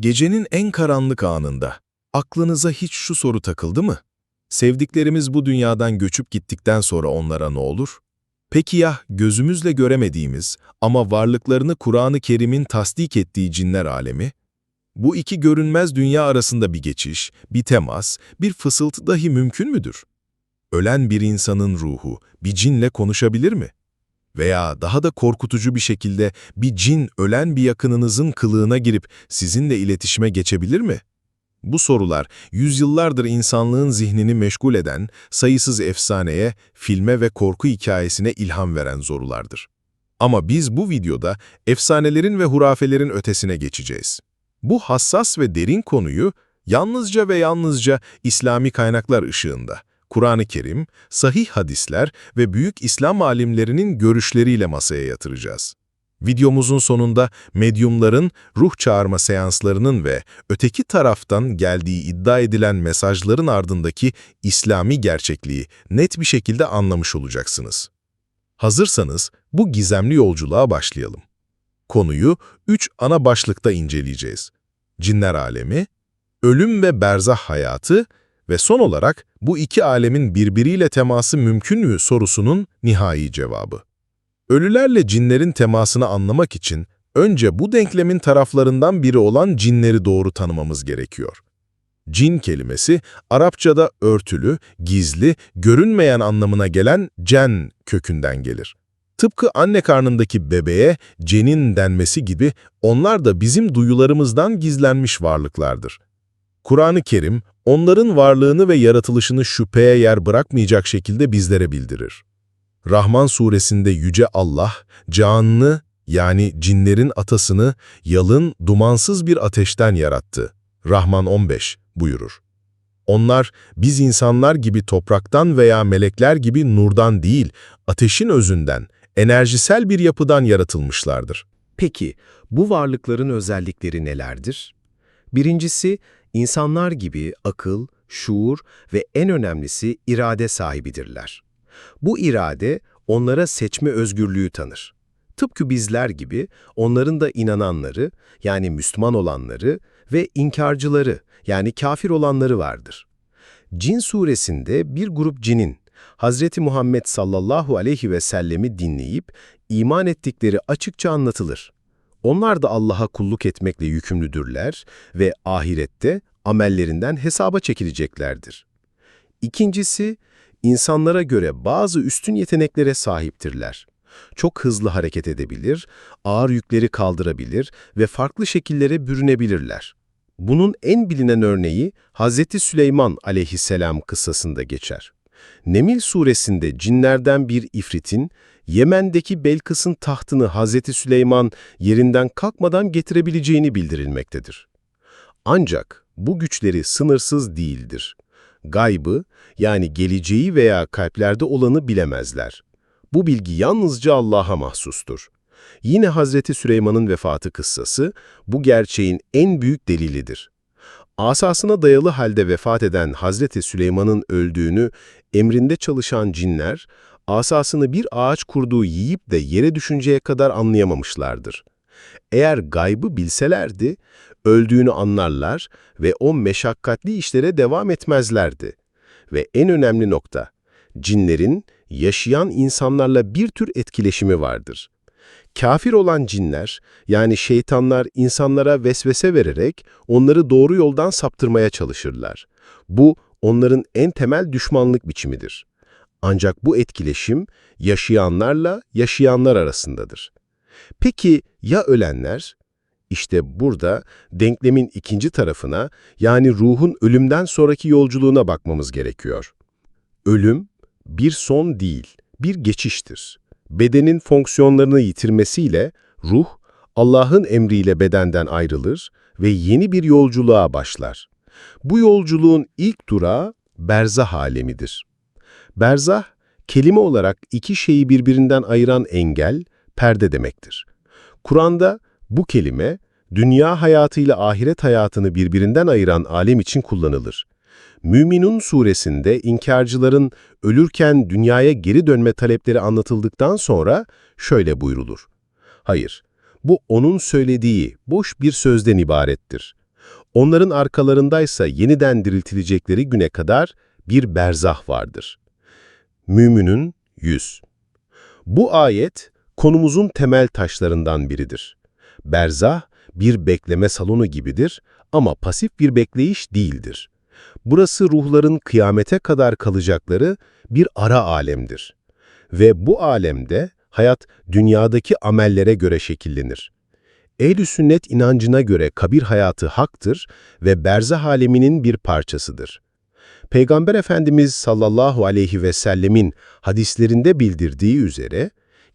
Gecenin en karanlık anında aklınıza hiç şu soru takıldı mı? Sevdiklerimiz bu dünyadan göçüp gittikten sonra onlara ne olur? Peki ya gözümüzle göremediğimiz ama varlıklarını Kur'an-ı Kerim'in tasdik ettiği cinler alemi? Bu iki görünmez dünya arasında bir geçiş, bir temas, bir fısıltı dahi mümkün müdür? Ölen bir insanın ruhu bir cinle konuşabilir mi? Veya daha da korkutucu bir şekilde bir cin ölen bir yakınınızın kılığına girip sizinle iletişime geçebilir mi? Bu sorular yüzyıllardır insanlığın zihnini meşgul eden, sayısız efsaneye, filme ve korku hikayesine ilham veren sorulardır. Ama biz bu videoda efsanelerin ve hurafelerin ötesine geçeceğiz. Bu hassas ve derin konuyu yalnızca ve yalnızca İslami kaynaklar ışığında, Kur'an-ı Kerim, sahih hadisler ve büyük İslam alimlerinin görüşleriyle masaya yatıracağız. Videomuzun sonunda medyumların, ruh çağırma seanslarının ve öteki taraftan geldiği iddia edilen mesajların ardındaki İslami gerçekliği net bir şekilde anlamış olacaksınız. Hazırsanız bu gizemli yolculuğa başlayalım. Konuyu üç ana başlıkta inceleyeceğiz. Cinler alemi, ölüm ve berzah hayatı ve son olarak bu iki alemin birbiriyle teması mümkün mü sorusunun nihai cevabı. Ölülerle cinlerin temasını anlamak için önce bu denklemin taraflarından biri olan cinleri doğru tanımamız gerekiyor. Cin kelimesi Arapçada örtülü, gizli, görünmeyen anlamına gelen cen kökünden gelir. Tıpkı anne karnındaki bebeğe cenin denmesi gibi onlar da bizim duyularımızdan gizlenmiş varlıklardır. Kur'an-ı Kerim onların varlığını ve yaratılışını şüpheye yer bırakmayacak şekilde bizlere bildirir. Rahman suresinde Yüce Allah, canlı yani cinlerin atasını yalın, dumansız bir ateşten yarattı. Rahman 15 buyurur. Onlar biz insanlar gibi topraktan veya melekler gibi nurdan değil, ateşin özünden, enerjisel bir yapıdan yaratılmışlardır. Peki, bu varlıkların özellikleri nelerdir? Birincisi, insanlar gibi akıl, şuur ve en önemlisi irade sahibidirler. Bu irade onlara seçme özgürlüğü tanır. Tıpkı bizler gibi onların da inananları yani Müslüman olanları ve inkarcıları yani kafir olanları vardır. Cin suresinde bir grup cinin Hazreti Muhammed sallallahu aleyhi ve sellemi dinleyip iman ettikleri açıkça anlatılır. Onlar da Allah'a kulluk etmekle yükümlüdürler ve ahirette amellerinden hesaba çekileceklerdir. İkincisi, insanlara göre bazı üstün yeteneklere sahiptirler. Çok hızlı hareket edebilir, ağır yükleri kaldırabilir ve farklı şekillere bürünebilirler. Bunun en bilinen örneği Hz. Süleyman aleyhisselam kıssasında geçer. Nemil suresinde cinlerden bir ifritin, Yemen'deki Belkıs'ın tahtını Hz. Süleyman yerinden kalkmadan getirebileceğini bildirilmektedir. Ancak bu güçleri sınırsız değildir. Gaybı, yani geleceği veya kalplerde olanı bilemezler. Bu bilgi yalnızca Allah'a mahsustur. Yine Hazreti Süleyman'ın vefatı kıssası bu gerçeğin en büyük delilidir. Asasına dayalı halde vefat eden Hazreti Süleyman'ın öldüğünü emrinde çalışan cinler, asasını bir ağaç kurduğu yiyip de yere düşünceye kadar anlayamamışlardır. Eğer gaybı bilselerdi, öldüğünü anlarlar ve o meşakkatli işlere devam etmezlerdi. Ve en önemli nokta, cinlerin yaşayan insanlarla bir tür etkileşimi vardır. Kafir olan cinler, yani şeytanlar insanlara vesvese vererek onları doğru yoldan saptırmaya çalışırlar. Bu, onların en temel düşmanlık biçimidir. Ancak bu etkileşim yaşayanlarla yaşayanlar arasındadır. Peki ya ölenler? İşte burada denklemin ikinci tarafına yani ruhun ölümden sonraki yolculuğuna bakmamız gerekiyor. Ölüm bir son değil, bir geçiştir. Bedenin fonksiyonlarını yitirmesiyle ruh Allah'ın emriyle bedenden ayrılır ve yeni bir yolculuğa başlar. Bu yolculuğun ilk durağı berzah alemidir. Berzah, kelime olarak iki şeyi birbirinden ayıran engel, perde demektir. Kur'an'da bu kelime, dünya hayatıyla ahiret hayatını birbirinden ayıran alem için kullanılır. Müminun suresinde inkarcıların ölürken dünyaya geri dönme talepleri anlatıldıktan sonra şöyle buyrulur. Hayır, bu onun söylediği boş bir sözden ibarettir. Onların arkalarındaysa yeniden diriltilecekleri güne kadar bir berzah vardır. Müminin 100 Bu ayet konumuzun temel taşlarından biridir. Berzah bir bekleme salonu gibidir ama pasif bir bekleyiş değildir. Burası ruhların kıyamete kadar kalacakları bir ara alemdir. Ve bu alemde hayat dünyadaki amellere göre şekillenir. Ehl-i sünnet inancına göre kabir hayatı haktır ve berzah aleminin bir parçasıdır. Peygamber Efendimiz sallallahu aleyhi ve sellemin hadislerinde bildirdiği üzere,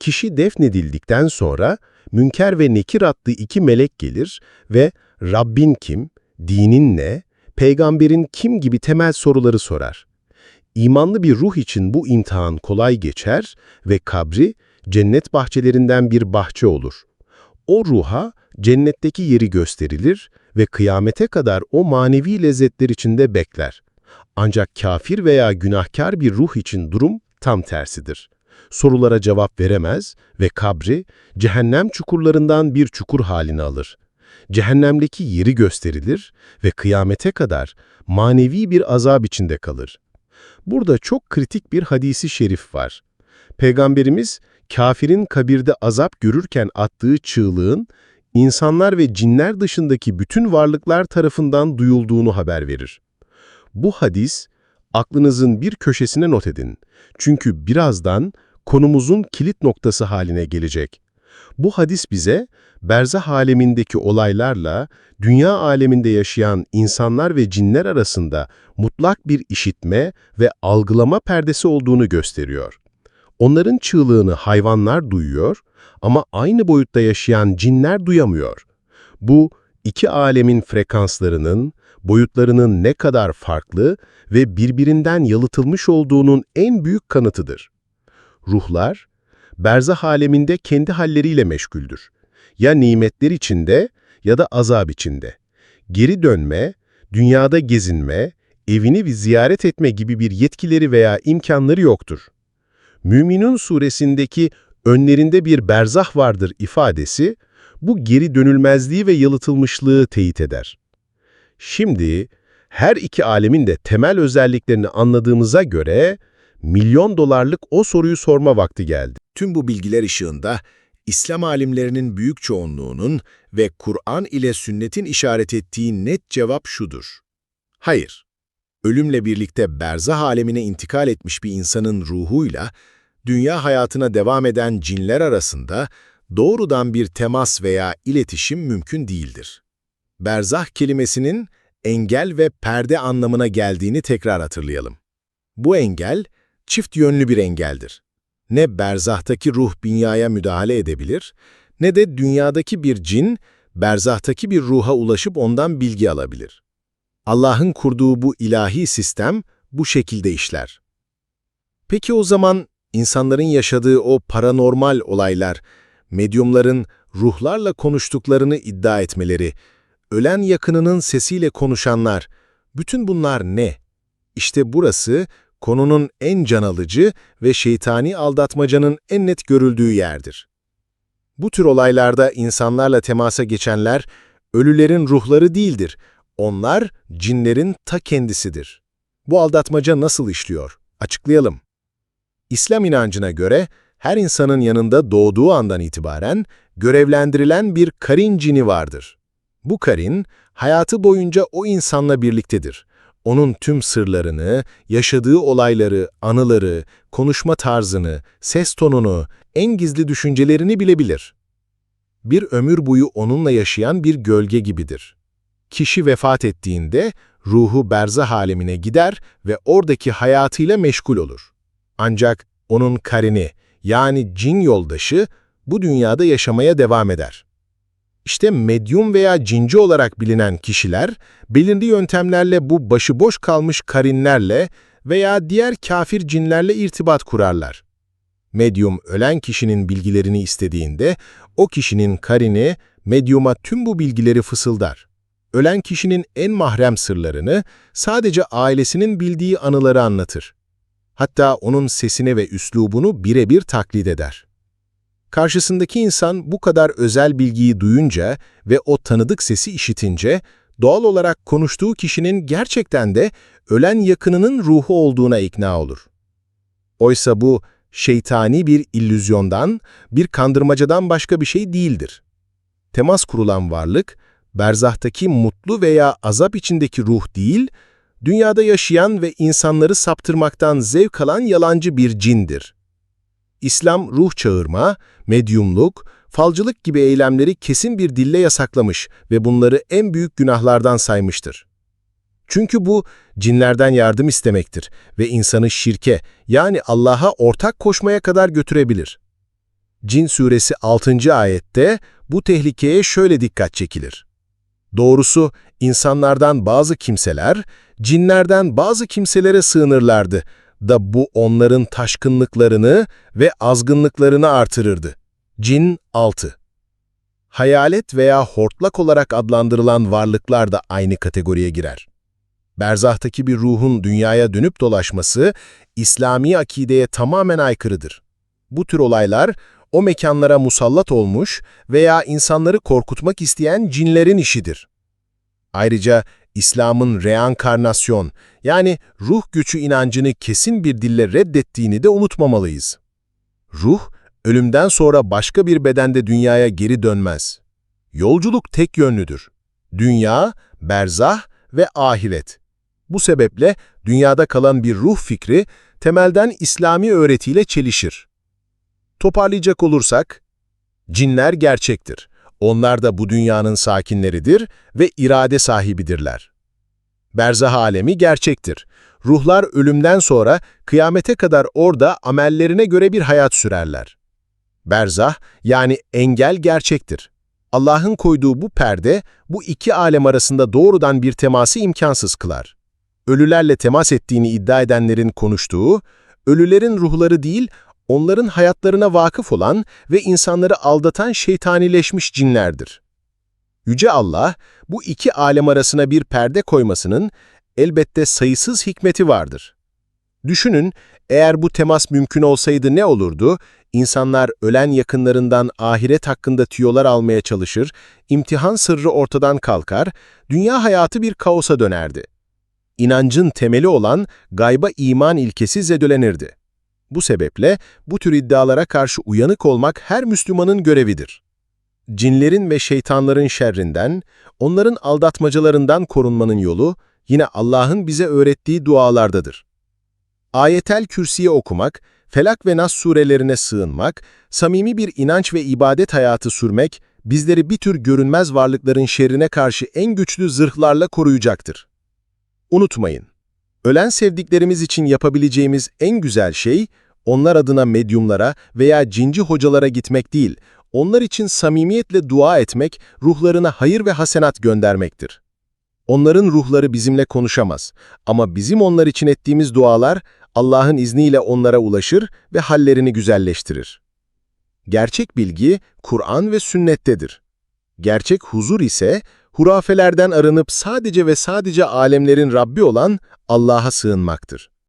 kişi defnedildikten sonra Münker ve Nekir adlı iki melek gelir ve Rabbin kim, dinin ne, peygamberin kim gibi temel soruları sorar. İmanlı bir ruh için bu imtihan kolay geçer ve kabri cennet bahçelerinden bir bahçe olur. O ruha cennetteki yeri gösterilir ve kıyamete kadar o manevi lezzetler içinde bekler. Ancak kafir veya günahkar bir ruh için durum tam tersidir. Sorulara cevap veremez ve kabri cehennem çukurlarından bir çukur halini alır. Cehennemdeki yeri gösterilir ve kıyamete kadar manevi bir azap içinde kalır. Burada çok kritik bir hadisi şerif var. Peygamberimiz, kafirin kabirde azap görürken attığı çığlığın, insanlar ve cinler dışındaki bütün varlıklar tarafından duyulduğunu haber verir. Bu hadis, aklınızın bir köşesine not edin. Çünkü birazdan konumuzun kilit noktası haline gelecek. Bu hadis bize, berzah alemindeki olaylarla, dünya aleminde yaşayan insanlar ve cinler arasında mutlak bir işitme ve algılama perdesi olduğunu gösteriyor. Onların çığlığını hayvanlar duyuyor ama aynı boyutta yaşayan cinler duyamıyor. Bu, iki alemin frekanslarının, boyutlarının ne kadar farklı ve birbirinden yalıtılmış olduğunun en büyük kanıtıdır. Ruhlar, berzah aleminde kendi halleriyle meşguldür. Ya nimetler içinde ya da azap içinde. Geri dönme, dünyada gezinme, evini bir ziyaret etme gibi bir yetkileri veya imkanları yoktur. Müminun suresindeki önlerinde bir berzah vardır ifadesi, bu geri dönülmezliği ve yalıtılmışlığı teyit eder. Şimdi her iki alemin de temel özelliklerini anladığımıza göre milyon dolarlık o soruyu sorma vakti geldi. Tüm bu bilgiler ışığında İslam alimlerinin büyük çoğunluğunun ve Kur'an ile sünnetin işaret ettiği net cevap şudur. Hayır. Ölümle birlikte berzah alemine intikal etmiş bir insanın ruhuyla dünya hayatına devam eden cinler arasında doğrudan bir temas veya iletişim mümkün değildir. Berzah kelimesinin engel ve perde anlamına geldiğini tekrar hatırlayalım. Bu engel, çift yönlü bir engeldir. Ne berzahtaki ruh dünyaya müdahale edebilir, ne de dünyadaki bir cin, berzahtaki bir ruha ulaşıp ondan bilgi alabilir. Allah'ın kurduğu bu ilahi sistem bu şekilde işler. Peki o zaman insanların yaşadığı o paranormal olaylar, medyumların ruhlarla konuştuklarını iddia etmeleri, ölen yakınının sesiyle konuşanlar, bütün bunlar ne? İşte burası konunun en can alıcı ve şeytani aldatmacanın en net görüldüğü yerdir. Bu tür olaylarda insanlarla temasa geçenler, ölülerin ruhları değildir, onlar cinlerin ta kendisidir. Bu aldatmaca nasıl işliyor? Açıklayalım. İslam inancına göre her insanın yanında doğduğu andan itibaren görevlendirilen bir karin cini vardır. Bu karin, hayatı boyunca o insanla birliktedir. Onun tüm sırlarını, yaşadığı olayları, anıları, konuşma tarzını, ses tonunu, en gizli düşüncelerini bilebilir. Bir ömür boyu onunla yaşayan bir gölge gibidir. Kişi vefat ettiğinde ruhu berzah alemine gider ve oradaki hayatıyla meşgul olur. Ancak onun karini yani cin yoldaşı bu dünyada yaşamaya devam eder. İşte medyum veya cinci olarak bilinen kişiler, belirli yöntemlerle bu başıboş kalmış karinlerle veya diğer kafir cinlerle irtibat kurarlar. Medyum ölen kişinin bilgilerini istediğinde, o kişinin karini medyuma tüm bu bilgileri fısıldar. Ölen kişinin en mahrem sırlarını, sadece ailesinin bildiği anıları anlatır. Hatta onun sesini ve üslubunu birebir taklit eder. Karşısındaki insan bu kadar özel bilgiyi duyunca ve o tanıdık sesi işitince doğal olarak konuştuğu kişinin gerçekten de ölen yakınının ruhu olduğuna ikna olur. Oysa bu şeytani bir illüzyondan, bir kandırmacadan başka bir şey değildir. Temas kurulan varlık, berzahtaki mutlu veya azap içindeki ruh değil, dünyada yaşayan ve insanları saptırmaktan zevk alan yalancı bir cindir. İslam ruh çağırma, medyumluk, falcılık gibi eylemleri kesin bir dille yasaklamış ve bunları en büyük günahlardan saymıştır. Çünkü bu cinlerden yardım istemektir ve insanı şirke yani Allah'a ortak koşmaya kadar götürebilir. Cin suresi 6. ayette bu tehlikeye şöyle dikkat çekilir. Doğrusu insanlardan bazı kimseler, cinlerden bazı kimselere sığınırlardı da bu onların taşkınlıklarını ve azgınlıklarını artırırdı. Cin 6 Hayalet veya hortlak olarak adlandırılan varlıklar da aynı kategoriye girer. Berzahtaki bir ruhun dünyaya dönüp dolaşması, İslami akideye tamamen aykırıdır. Bu tür olaylar, o mekanlara musallat olmuş veya insanları korkutmak isteyen cinlerin işidir. Ayrıca İslam'ın reenkarnasyon, yani ruh gücü inancını kesin bir dille reddettiğini de unutmamalıyız. Ruh, ölümden sonra başka bir bedende dünyaya geri dönmez. Yolculuk tek yönlüdür. Dünya, berzah ve ahiret. Bu sebeple dünyada kalan bir ruh fikri temelden İslami öğretiyle çelişir. Toparlayacak olursak, cinler gerçektir. Onlar da bu dünyanın sakinleridir ve irade sahibidirler. Berzah alemi gerçektir. Ruhlar ölümden sonra kıyamete kadar orada amellerine göre bir hayat sürerler. Berzah yani engel gerçektir. Allah'ın koyduğu bu perde bu iki alem arasında doğrudan bir teması imkansız kılar. Ölülerle temas ettiğini iddia edenlerin konuştuğu, ölülerin ruhları değil, onların hayatlarına vakıf olan ve insanları aldatan şeytanileşmiş cinlerdir. Yüce Allah, bu iki alem arasına bir perde koymasının elbette sayısız hikmeti vardır. Düşünün, eğer bu temas mümkün olsaydı ne olurdu? İnsanlar ölen yakınlarından ahiret hakkında tüyolar almaya çalışır, imtihan sırrı ortadan kalkar, dünya hayatı bir kaosa dönerdi. İnancın temeli olan gayba iman ilkesi zedelenirdi. Bu sebeple bu tür iddialara karşı uyanık olmak her Müslümanın görevidir. Cinlerin ve şeytanların şerrinden, onların aldatmacalarından korunmanın yolu yine Allah'ın bize öğrettiği dualardadır. Ayetel Kürsiye okumak, Felak ve Nas surelerine sığınmak, samimi bir inanç ve ibadet hayatı sürmek, bizleri bir tür görünmez varlıkların şerrine karşı en güçlü zırhlarla koruyacaktır. Unutmayın, ölen sevdiklerimiz için yapabileceğimiz en güzel şey, onlar adına medyumlara veya cinci hocalara gitmek değil, onlar için samimiyetle dua etmek, ruhlarına hayır ve hasenat göndermektir. Onların ruhları bizimle konuşamaz ama bizim onlar için ettiğimiz dualar Allah'ın izniyle onlara ulaşır ve hallerini güzelleştirir. Gerçek bilgi Kur'an ve sünnettedir. Gerçek huzur ise hurafelerden arınıp sadece ve sadece alemlerin Rabbi olan Allah'a sığınmaktır.